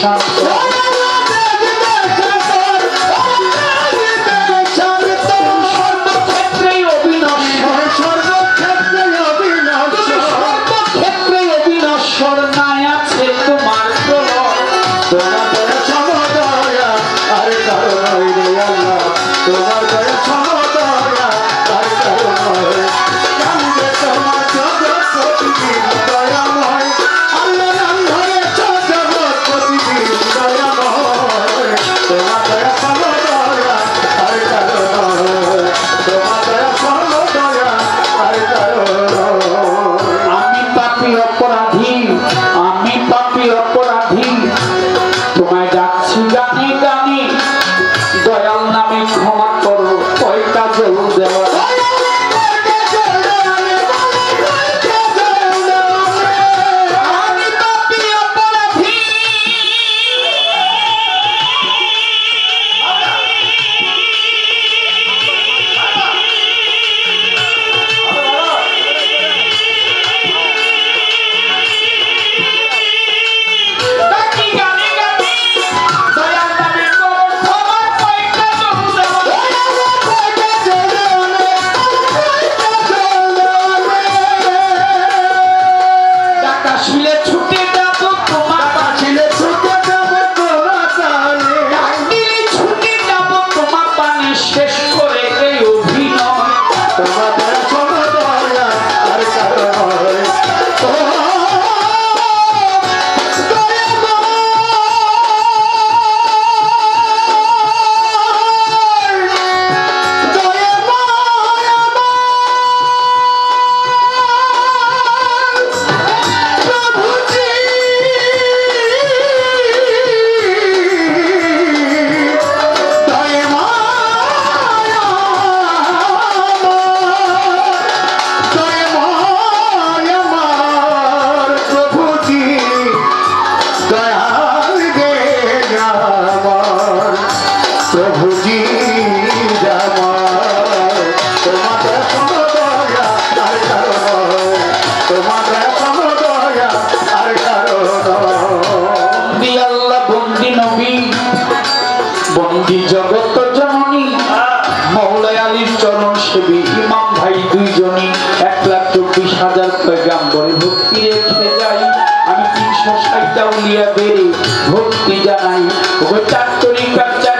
Stop. বন্দি নবী বন্দি জগত সেবী ইমাম ভাই দুইজনই এক লাখ চব্বিশ হাজার পয়গাম্বরে ভক্তি রেখে যাই আমি তিনশো ষাটটা উলিয়া বেড়ে জানাই। ওই চার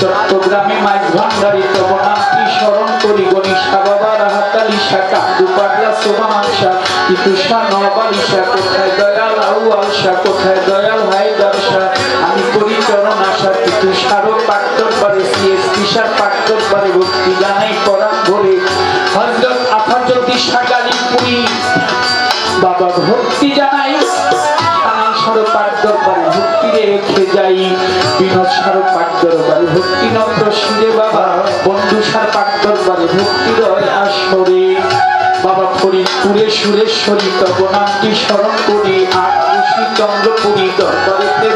চট্টগ্রামে মাইক ভান্ডারী তপনামটি স্মরণ করি গণিসা বাবা রাহাতালি শাখা দুপাগলা সোবাহান শাহ, ইতুষা নবালি শাহ, কোথায় দয়াল আউ আল শাহ, কোথায় দয়াল হাই দর্শা আমি করি চরণ আশা ইতুষারও পাক্তর পারে সিএস তিষার পাক্তর পারে ভক্তি জানাই পরাণ ভরে। হজরত আফাজ্যোতি শাকালি পুরী বাবা ভক্তি জানাই স্বরূপ দরবারে ভক্তি রেখে করি আর খুশি চন্দ্রপুরী, দরবারেতে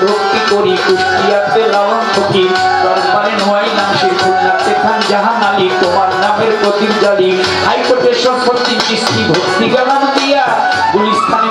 তোমার নামের প্রদীপ জালি। হাইকোর্টের সম্পত্তি কিস্তি ভক্তি গালাম দিয়া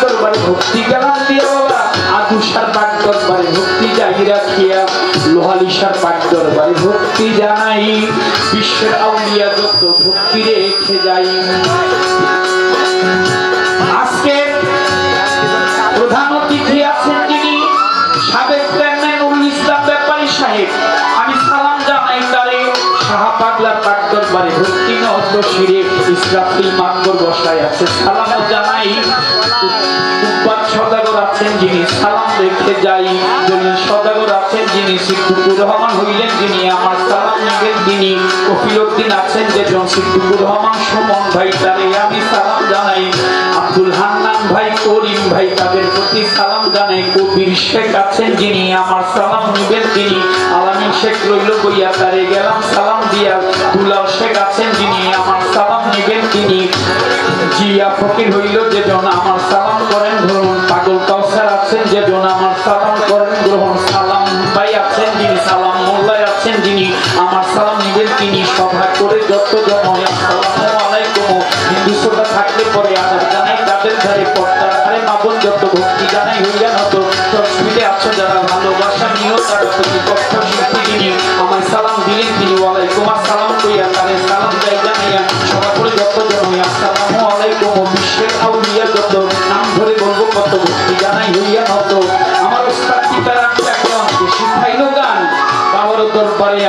দরবারে ভক্তি গেলাম দিয়ে বাবা। আদুসার পাক দরবারে ভক্তি জাহি রাখিয়া লোহালিসার পাক দরবারে ভক্তি জানাই। বিশ্বের আউলিয়া যত ভক্তি রেখে যাই। প্রধান অতিথি আছেন যিনি, সাবেক চেয়ারম্যান ইসলাম ব্যাপারী সাহেব। আমি সালাম জানাই তারে। সাহা পাগলার পাক দরবারে ভক্তি নদ্য শিরে ইসরাফিল বসায় আছে। সালাম জানাই। আছেন যিনি সালাম রেখে যাই। দলিল সদাগর আছেন যিনি সিদ্দিকুর রহমান হইলেন, যিনি আমার সালাম নেবেন তিনি কফিলউদ্দিন আছেন, যেজন সিদ্দিকুর রহমান সুমন ভাই, তারে আমি সালাম জানাই। আব্দুল হান্নান ভাই, করিম ভাই, তাদের প্রতি সালাম জানাই। কবির শেখ আছেন যিনি আমার সালাম নিবেন তিনি আলামিন শেখ রইল বইয়া তারে গেলাম সালাম দিয়া। দুলাল শেখ আছেন যিনি আমার সালাম নিবেন তিনি জিয়া ফকির হইল, যেজন আমার সালাম করেন গ্রহণ আমার সালাম নিবেন তিনি সভা করে যত আলাইকুম। হিন্দু থাকলে পরে জানাই তাদের মাবন যত ভক্তি জানাই, হইয়া নত সংস্কৃতে যারা ভালোবাসা নিয়েও আমার সালাম দিলেন তিনি, ওয়ালাইকুম আসসালাম কইয়া তারে সালাম জানাইয়া সভা করে যত আলাইকুম। বিশ্বের আউলিয়া যত, নাম ধরে বলব কত ভক্তি জানাই, হইয়া নত আমার ওস্তাদ গান দরবারে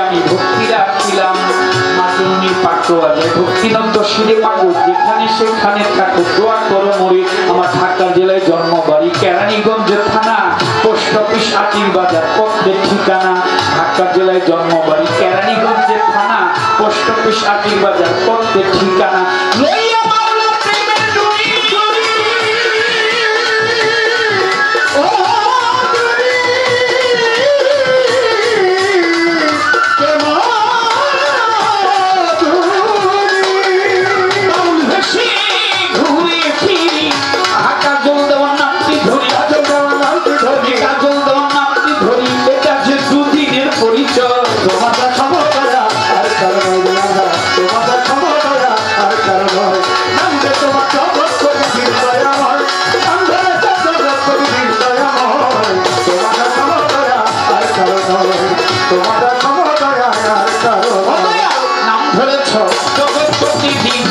আমার ঢাকা জেলায় জন্ম বাড়ি কেরানীগঞ্জ থানা, পোস্ট অফিস আটির বাজার, পথের ঠিকানা। ঢাকা জেলায় জন্ম বাড়ি কেরানীগঞ্জের থানা, পোস্ট অফিস আটির বাজার, পথের ঠিকানা। to be